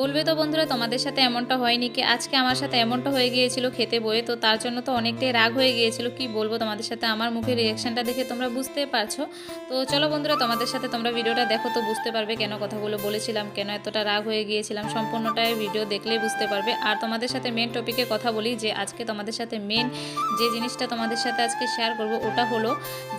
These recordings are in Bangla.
বলবে তো বন্ধুরা, তোমাদের সাথে এমনটা হয়নি কি? আজকে আমার সাথে এমনটা হয়ে গিয়েছিল খেতে বয়ে, তো তার জন্য তো অনেকটাই রাগ হয়ে গিয়েছিল। কি বলব তোমাদের সাথে? আমার মুখের রিয়াকশনটা দেখে তোমরা বুঝতে পারছ। তো চলো বন্ধুরা, তোমাদের সাথে তোমরা ভিডিওটা দেখো, তো বুঝতে পারবে কেন কথাগুলো বলেছিলাম, কেন এতটা রাগ হয়ে গিয়েছিলাম। সম্পূর্ণটাই ভিডিও দেখলেই বুঝতে পারবে। আর তোমাদের সাথে মেন টপিকে কথা বলি, যে আজকে তোমাদের সাথে মেন যে জিনিসটা তোমাদের সাথে আজকে শেয়ার করব, ওটা হলো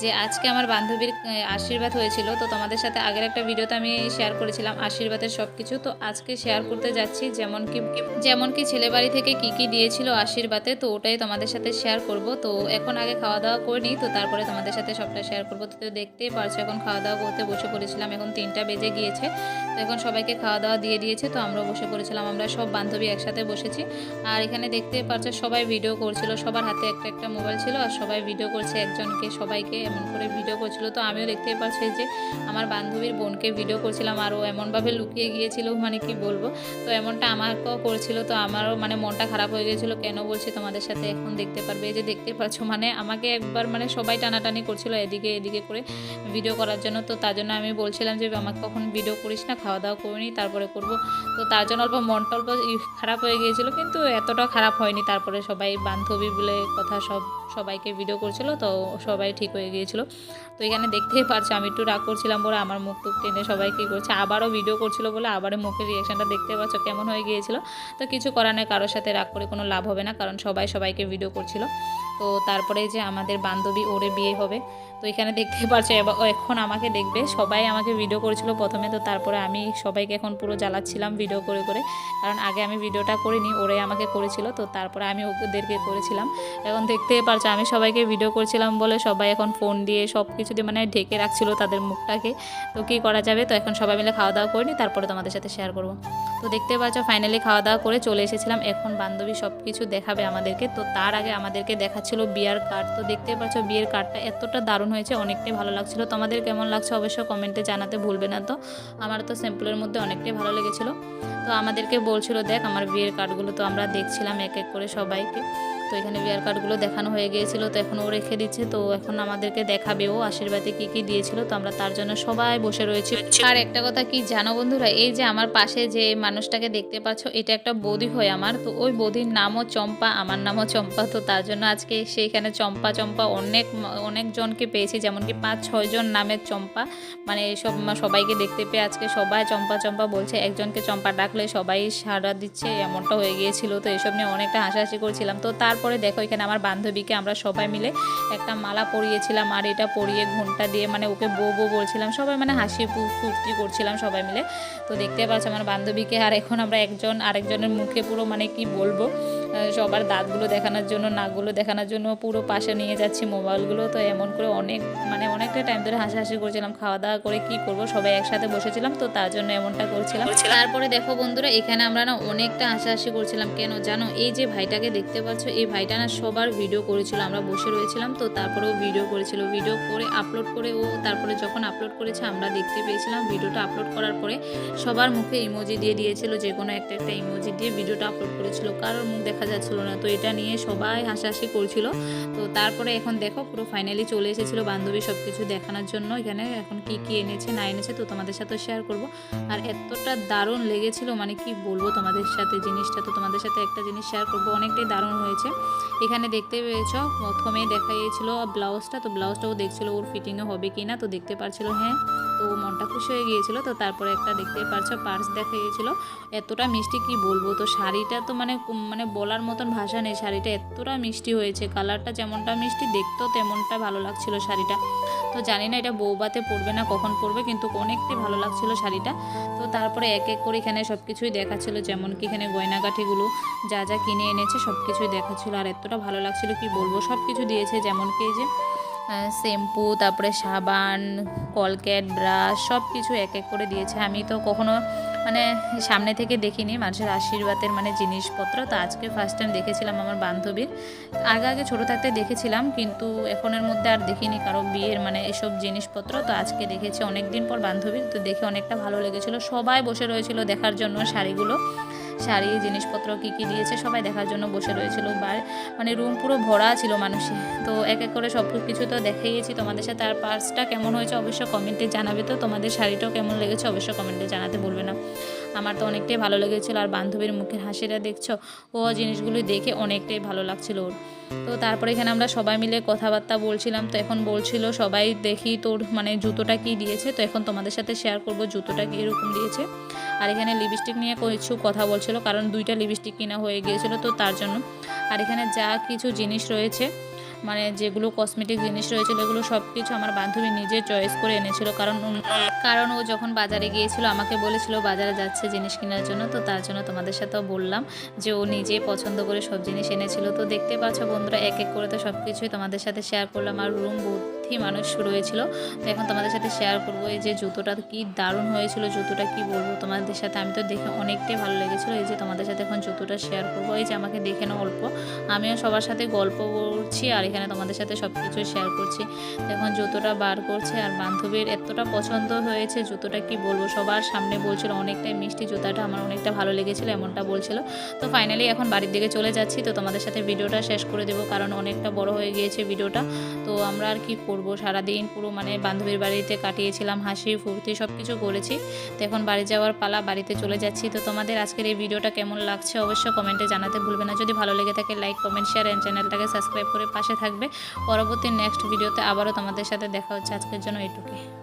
যে আজকে আমার বান্ধবীর আশীর্বাদ হয়েছিল। তো তোমাদের সাথে আগের একটা ভিডিওতে আমি শেয়ার করেছিলাম আশীর্বাদের সব কিছু তো আজকে শেয়ার করতে যাচ্ছি, যেমন কি যেমন কি ছেলে বাড়ি থেকে কি কি দিয়েছিল আশীর্বাদে, তো ওটাই তোমাদের সাথে শেয়ার করব। তো এখন আগে খাওয়া দাওয়া করিনি তো তারপরে তোমাদের সাথে সবটা শেয়ার করব। তো দেখতেই পারছ, এখন খাওয়া দাওয়া করতে বসে পড়েছিলাম, এখন তিনটা বেজে গিয়েছে। তো এখন সবাইকে খাওয়া দাওয়া দিয়ে দিয়েছে, তো আমরাও বসে পড়েছিলাম, আমরা সব বান্ধবী একসাথে বসেছি। আর এখানে দেখতে পারছ, সবাই ভিডিও করছিল, সবার হাতে একটা একটা মোবাইল ছিল, আর সবাই ভিডিও করছে একজনকে, সবাইকে এমন করে ভিডিও করছিল। তো আমিও দেখতে পাচ্ছি যে আমার বান্ধবীর বোনকে ভিডিও করছিলাম আরও এমনভাবে লুকিয়ে গিয়েছিল মানে কি বলব? তো এমনটা আমাকেও করছিল, তো আমারও মানে মনটা খারাপ হয়ে গিয়েছিল, কেন বলছি তোমাদের সাথে এখন দেখতে পারবে? এই যে দেখতে পাচ্ছ মানে আমাকে একবার মানে সবাই টানাটানি করছিল এদিকে এদিকে করে ভিডিও করার জন্য, তো তার জন্য আমি বলছিলাম যে, আমাকে কখন ভিডিও করিস না খাওয়া দাওয়া করিনি তারপরে করব। তো তার জন্য অল্প মনটা অল্প খারাপ হয়ে গিয়েছিল, কিন্তু এতটা খারাপ হয়নি, তারপরে সবাই বান্ধবী বলে কথা সব সবাইকে ভিডিও করছিল, তো সবাই ঠিক হয়ে গিয়েছিল। তো এখানে দেখতেই পারছ, আমি একটু রাগ করছিলাম বলে আমার মুখ টুক টেনে সবাই কী করছে, আবারও ভিডিও করছিল বলে আবারও মুখের রিয়াকশানটা দেখতে পাচ্ছ কেমন হয়ে গিয়েছিল। তো কিছু করার নেই, কারোর সাথে রাগ করে কোনো লাভ হবে না, কারণ সবাই সবাইকে ভিডিও করছিল। তো তারপরে যে আমাদের বান্ধবী ওরে বিয়ে হবে, তো এখানে দেখতে ও এখন আমাকে দেখবে। সবাই আমাকে ভিডিও করেছিল প্রথমে, তো তারপরে আমি সবাইকে এখন পুরো জ্বালাচ্ছিলাম ভিডিও করে করে। কারণ আগে আমি ভিডিওটা করিনি ওরে আমাকে করেছিল, তো তারপরে আমি ওদেরকে করেছিলাম। এখন দেখতেই পারছ আমি সবাইকে ভিডিও করছিলাম বলে সবাই এখন ফোন দিয়ে সব কিছু দিয়ে মানে ঢেকে রাখছিল তাদের মুখটাকে। তো কী করা যাবে? তো এখন সবাই মিলে খাওয়া দাওয়া করিনি তারপরে তোমাদের সাথে শেয়ার করব। তো দেখতে পাচ্ছ ফাইনালি খাওয়া দাওয়া করে চলে এসেছিলাম। এখন বান্ধবী সব কিছু দেখাবে আমাদেরকে, তো তার আগে আমাদেরকে দেখাচ্ছিল বিয়ার কার্ড তো দেখতে পাচ্ছ বিয়ের কার্ডটা এতটা দারুণ হয়েছে, অনেকটাই ভালো লাগছিল। তোমাদের কেমন লাগছে অবশ্যই কমেন্টে জানাতে ভুলবে না তো। আমার তো স্যাম্পলের মধ্যে অনেকটাই ভালো লেগেছিলো। তো আমাদেরকে বলছিল, দেখ, আমার বিয়ের কার্ডগুলো তো আমরা দেখছিলাম এক এক করে সবাইকে। তো এখানে বিয়ার কার্ডগুলো দেখানো হয়ে গিয়েছিল, তো এখন ও রেখে দিচ্ছে। তো এখন আমাদেরকে দেখাবে ও আশীর্বাদে কি কি দিয়েছিল, তো আমরা তার জন্য সবাই বসে রয়েছি। আর একটা কথা কি জানো বন্ধুরা, এই যে আমার পাশে যে মানুষটাকে দেখতে পাচ্ছ, এটা একটা বৌদি হয় আমার। তো ওই বৌদির নামও চম্পা, আমার নামও চম্পা। তো তার জন্য আজকে সেইখানে চম্পা চম্পা অনেক অনেকজনকে পেয়েছি যেমন কি পাঁচ ছয়জন নামের চম্পা। মানে এইসব সবাইকে দেখতে পেয়ে আজকে সবাই চম্পা চম্পা বলছে, একজনকে চম্পা ডাকলে সবাই সাড়া দিচ্ছে, এমনটা হয়ে গিয়েছিল। তো এসব নিয়ে অনেকটা হাসাহাসি করছিলাম। তো তারপরে দেখো, এখানে আমার বান্ধবীকে আমরা সবাই মিলে একটা মালা পরিয়েছিলাম আর এটা পরিয়ে ঘণ্টা দিয়ে মানে ওকে বউ বউ বলছিলাম, সবাই মানে হাসি ফুর্তি করছিলাম সবাই মিলে। তো দেখতে পাচ্ছ আমার বান্ধবীকে, আর এখন আমরা একজন আরেকজনের মুখে পুরো মানে কি বলব সবার দাঁতগুলো দেখানোর জন্য নাকগুলো দেখানোর জন্য পুরো পাশে নিয়ে যাচ্ছি মোবাইলগুলো। তো এমন করে অনেক মানে অনেকটা টাইম ধরে হাসাহাসি করছিলাম খাওয়া দাওয়া করে কি করব সবাই একসাথে বসেছিলাম তো তার জন্য এমনটা করছিলাম। তারপরে দেখো বন্ধুরা এখানে আমরা না অনেকটা হাসাহাসি করছিলাম। কেন জানো এই যে ভাইটাকে দেখতে পাচ্ছ এই ভাইটা না সবার ভিডিও করেছিল আমরা বসে রয়েছিলাম তো তারপরে ও ভিডিও করেছিল। ভিডিও করে আপলোড করে ও তারপরে যখন আপলোড করেছে আমরা দেখতে পেয়েছিলাম। ভিডিওটা আপলোড করার পরে সবার মুখে ইমোজি দিয়ে দিয়েছিল যে কোনো একটা একটা ইমোজি দিয়ে ভিডিওটা আপলোড করেছিল। কারোর মুখ দেখা যাচ্ছিল না। তো এটা নিয়ে সবাই হাসাহাসি করছিল। তো তারপরে এখন দেখো পুরো ফাইনালি চলে এসেছিল বান্ধবী সব কিছু দেখানোর জন্য। এখানে এখন কি কি এনেছে, না এনেছে তো তোমাদের সাথে শেয়ার করব। আর এতটা দারুণ লেগেছিল মানে কি বলব তোমাদের সাথে জিনিসটা, তো তোমাদের সাথে একটা জিনিস শেয়ার করব। অনেকটাই দারুণ হয়েছে। এখানে দেখতে পেয়েছ, প্রথমে দেখা গিয়েছিল ব্লাউজটা তো ব্লাউজটাও দেখছিল ওর ফিটিংও হবে কি না তো দেখতে পারছিল হ্যাঁ। তো মনটা খুশি হয়ে গিয়েছিল। তো তারপরে একটা দেখতেই পারছ পার্স দেখা গিয়েছিল এতটা মিষ্টি কি বলব? তো শাড়িটা তো মানে মানে বলার মতন ভাষা নেই। শাড়িটা এতটা মিষ্টি হয়েছে। কালারটা যেমনটা মিষ্টি, দেখতেও তেমনটা ভালো লাগছিল শাড়িটা। তো জানি না এটা বৌবাতে পরবে না, কখন পরবে, কিন্তু অনেকটাই ভালো লাগছিল শাড়িটা। তো তারপরে এক এক করে এখানে সব কিছুই দেখাচ্ছিল, যেমন কি এখানে গয়নাগাঠিগুলো যা যা কিনে এনেছে সব কিছুই দেখাচ্ছিল। আর এতটা ভালো লাগছিল কি বলব? সব কিছু দিয়েছে, যেমন কি যে শ্যাম্পু, তারপরে সাবান কলকেট ব্রাশ সব কিছু এক এক করে দিয়েছে। আমি তো কখনো মানে সামনে থেকে দেখিনি মানুষের আশীর্বাদের মানে জিনিসপত্র। তো আজকে ফার্স্ট টাইম দেখেছিলাম আমার বান্ধবীর। আগে আগে ছোটো থাকতে দেখেছিলাম, কিন্তু এখনের মধ্যে আর দেখিনি কারও বিয়ের মানে এসব জিনিসপত্র। তো আজকে দেখেছি অনেক দিন পর বান্ধবীর, তো দেখে অনেকটা ভালো লেগেছিলো। সবাই বসে রয়েছিল দেখার জন্য শাড়িগুলো। শাড়ি, জিনিসপত্র কী কী দিয়েছে সবাই দেখার জন্য বসে রয়েছিল। বা- মানে রুম পুরো ভরা ছিল মানুষে। তো এক এক করে সব কিছু তো দেখাইয়েছি তোমাদের সাথে। আর পার্সটা কেমন হয়েছে অবশ্য কমেন্টে জানাবে তো। তোমাদের শাড়িটাও কেমন লেগেছে অবশ্য কমেন্টে জানাতে ভুলবে না। আমার তো অনেকটাই ভালো লেগেছিলো। আর বান্ধবীর মুখের হাসিটা দেখছ? ও জিনিসগুলো দেখে অনেকটাই ভালো লাগছিল ওর। তো তারপরে এখানে আমরা সবাই মিলে কথাবার্তা বলছিলাম। তো এখন বলছিল সবাই দেখি তোর মানে জুতোটা কি দিয়েছে? তো এখন তোমাদের সাথে শেয়ার করব জুতোটা কি এরকম দিয়েছে। আর এখানে লিপস্টিক নিয়ে কিছু কথা বলছিল, কারণ দুইটা লিপস্টিক কিনা হয়ে গিয়েছিল তো তার জন্য। আর এখানে যা কিছু জিনিস রয়েছে মানে যেগুলো কসমেটিক জিনিস রয়েছিল, এগুলো সব কিছু আমার বান্ধবী নিজে চয়েস করে এনেছিল, কারণ কারণ ও যখন বাজারে গিয়েছিল, আমাকে বলেছিল বাজারে যাচ্ছে জিনিস কেনার জন্য, তো তার জন্য তোমাদের সাথেও বললাম যে ও নিজে পছন্দ করে সব জিনিস এনেছিল। তো দেখতে পাচ্ছ বন্ধুরা, এক এক করে তো সব কিছুই তোমাদের সাথে শেয়ার করলাম। আর রুম ভর্তি মানুষ রয়েছিল তো এখন তোমাদের সাথে শেয়ার করব এই যে জুতোটা কি দারুণ হয়েছিল, জুতোটা কি বলব তোমাদের সাথে? আমি তো দেখে অনেকটাই ভালো লেগেছিলো। এই যে তোমাদের সাথে এখন জুতোটা শেয়ার করব। এই যে আমাকে দেখে নাও অল্প। আমিও সবার সাথে গল্প করছি আর এখানে তোমাদের সাথে সব কিছু শেয়ার করছি এখন জুতোটা বার করছে আর বান্ধবীর এতটা পছন্দ হয়েছে, জুতোটা কি বলব? সবার সামনে বলছিল, অনেকটাই মিষ্টি জুতাটা আমার অনেকটা ভালো লেগেছিলো, এমনটা বলছিল। তো ফাইনালি এখন বাড়ির দিকে চলে যাচ্ছি। তো তোমাদের সাথে ভিডিওটা শেষ করে দেবো, কারণ অনেকটা বড় হয়ে গিয়েছে ভিডিওটা। তো আমরা আর কি করব। সারাদিন পুরো মানে বান্ধবীর বাড়িতে কাটিয়েছিলাম, হাসি, ফুর্তি সব কিছু করেছি। তো এখন বাড়ি যাওয়ার পালা, বাড়িতে চলে যাচ্ছি। তো তোমাদের আজকের এই ভিডিওটা কেমন লাগছে অবশ্যই কমেন্টে জানাতে ভুলবে না। যদি ভালো লেগে থাকে লাইক কমেন্ট শেয়ার অ্যান্ড চ্যানেলটাকে সাবস্ক্রাইব করে পাশে থাকবে। পরবর্তী নেক্সট ভিডিওতে আবারও তোমাদের সাথে দেখা হচ্ছে। আজকের জন্য এটুকুই